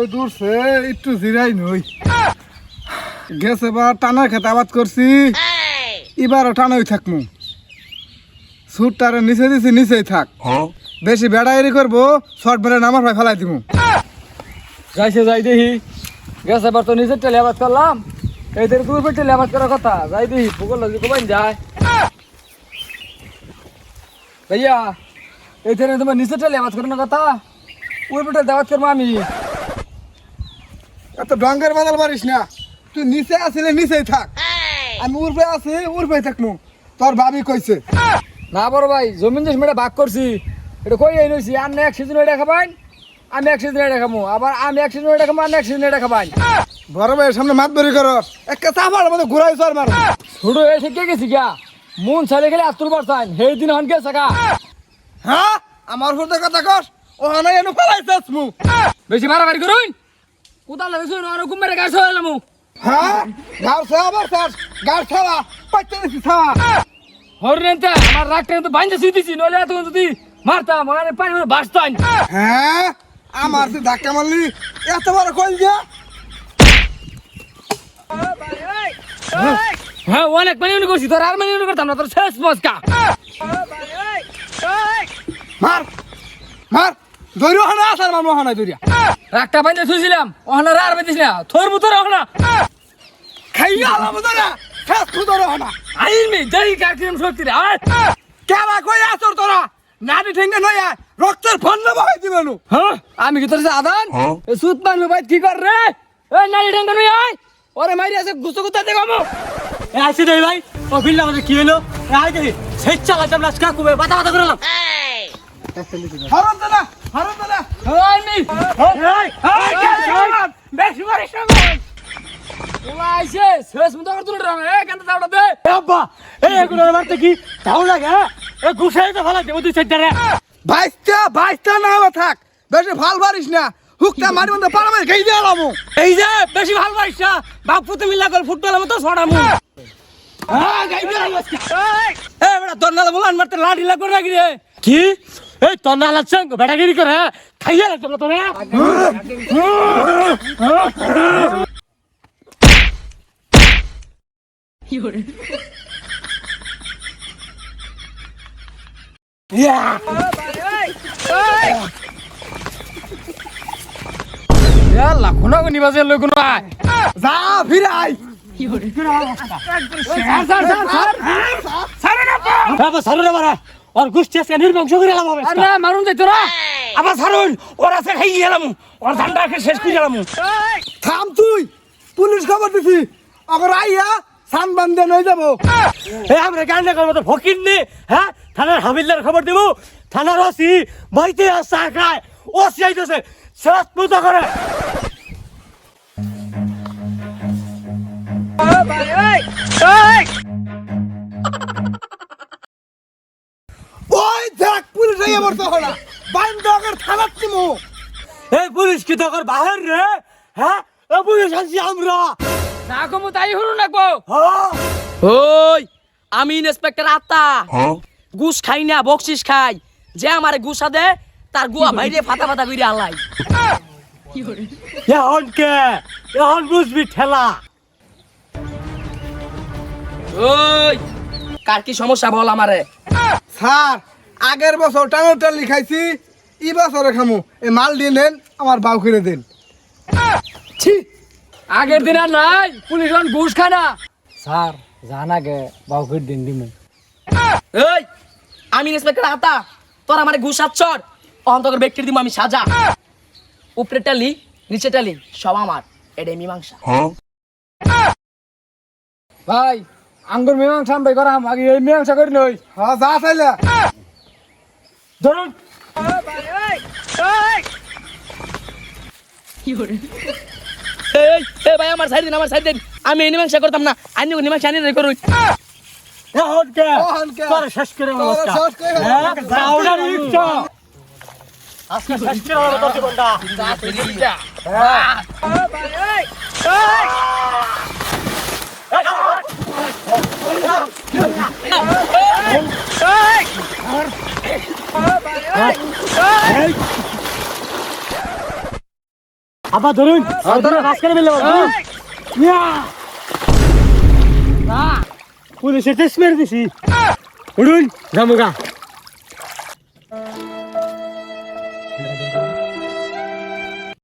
উঠছে একটু জিরাই নই। গেছে বা টানা খেতে আবাদ করছি। এবারও টানাই থাকমু। সুটটারে নিচে দিছি নিচেই থাক। বেশি বেড়াইরি করব শর্ট বেড়ে নামার ভাই ফেলাই দিমু। যাইছে যাই দেখি। গেছে এবার তো নিজের টেলে আবাদ করলাম। এইদের দূর পেটে টেলে আবাদ করার কথা। যাই দেখি পুকুর লাগি কোবাইন যায়। ভাইয়া এইখানে তোমার নিচে টেলে আবাদ করার কথা। ওই পেটে দাবাত করব আমি। এত ডঙ্গের বাদাল পারিস না। তুই নিচে আসলে নিচেই থাক। আমি উর্বে আছি উর্বে থাকমু। তোর ভাবি কইছে। না বড় ভাই জমিন দেশ মেয়েটা ভাগ করছি। এটা কই এই নইছি আর এক সিজন এটা খাবাইন আমি এক সিজন এটা খাব আবার আমি এক সিজন এটা খাব আর এক সিজন এটা খাবাইন বড় ভাইয়ের সামনে মাত বেরি কর একটা চাপার মধ্যে ঘুরাই চর মার ছোট হয়ে শিখে গেছি গা মন চালে গেলে আস্তুর পারছান সেই দিন হন গেছে গা। হ্যাঁ? আমার ফুটে কথা কস। ও হানা এনু পালাইছাস মু। বেশি মারামারি করুন। কোথাও লাগছে না আর কুমারে গাছ হয়ে এলাম হ্যাঁ? গাও সাবার সার গাও ছাড়া পাইতে দিছি ছাড়া। হরিণতে আমার রাগটা কিন্তু বাইন্দে শুই দিছি নইলে এত যদি মারতাম মানে পানি মানে বাঁচতাম হ্যাঁ আমার তুই ধাক্কা মারলি এত বড় কইল দিয়া হ্যাঁ অনেক পানি উনি করছি তোর আর পানি উনি করতাম না তোর শেষ মস্কা মার মার। হানা আসার মামু হানা দৈরিয়া রাগটা বাইন্দে শুইছিলাম ওখানে আর বেঁধিস না থর মুতর ওখানে। খাইয়া আলাম কাকিম শক্তি রে আয়। কেলা কই আসর তোরা? নানি ঠেঙ্গে নয়া রক্তের ফন্ন বহাই দিবেনু হ্যাঁ? আমি কি তোর আদান? এ সুত ভাই কি কর রে? এ নাই ঢেঙ্গা নই আয়। ওরে মাইরি আছে গুছো গুতা দে গামো এ আইসি দেই ভাই ও বিল্লা আমাদের কি হলো এ আই দেখি সেই চালাইতাম না কুবে বাতা বাতা করলাম। দাদা দে এই বাইশটা বাইশটা না থাক। বেশি ভালো পারিস না। হুকটা মারি মধ্যে পারামে গেই দিয়ে আলামু এই যে বেশি ভালো পারিস না। বাপ পুতে মিল্লা করে ফুটবল মতো ছড়ামু হ্যাঁ গাই দিয়ে আজকে এ বেটা তোর বলান মারতে লাঠি লাগ করে রাখি রে? কি? এই তোর নালা সঙ্গ বেটাগিরি করে হ্যাঁ? খাইয়া লাগতো না তোরে ইয়াল্লা কোনা যা ফিরাই বাবা সারুন বাবা ওর গুষ্টি আজকে নির্বংশ করে এলাম আরে মারুন যাই তোরা আবার সারুন ওর আছে খাই গেলাম ওর ধানটা শেষ করে গেলাম থাম তুই পুলিশ খবর দিছি। অগর আইয়া সান বান্ধে নই যাব। এই আমরা গান দেখার মতো ফকির নে হ্যাঁ? থানার হাবিলদার খবর দেব। থানার ওসি বাইতে আসা খায় ওসি আইতেছে শেষ মতো করে। ওই হলা এই পুলিশ কি তোর বাহির রে? হ্যাঁ? এ পুলিশ আনছি আমরা। না কমু তাই হরু নাকবো হ্যাঁ? ওই আমি ইন্সপেক্টর আত্মা। ঘুষ খাই না বকশিস খাই। যে আমারে গুসা দে তার গুয়া বাইরে ফাটা ফাটা করে আলাই এখন কে? এখন বুঝবি ঠেলা। ওই কার কি সমস্যা বল আমারে। স্যার আগের বছর টাঙ্গরটা লিখাইছি ই বছরে খামু। এ মাল দিয়ে নেন আমার বাউ করে দেন। ছি আগের দিন আর নাই পুলিশ ঘুষ খায় না। স্যার জানাকে বাউকের দিন দিমু। ওই আমি ইন্সপেক্টর আত্মা তোর আমারে ঘুষ আচ্ছর অন্তকর ব্যক্তির দিব আমি সাজা। উপরে টালি নিচে টালি সব আমার এটাই মীমাংসা। ভাই আঙ্গুর মীমাংসা ভাই করাম আগে এই মীমাংসা করি নই হ্যাঁ যা চাইলে। ধরুন এই এই ভাই আমার সাইড দিন আমার সাইড দিন আমি মীমাংসা করতাম না আইনি মীমাংসা আনি রে করুই এখন কে এখন কে? তোর শেষ করে হ্যাঁ আজকে শেষ করে হবে তোর জীবনটা আবার ধরুন। ধরুন। মিলে পুলিশের টেস্ট মেরে দিছি। উড়ুন জামুগা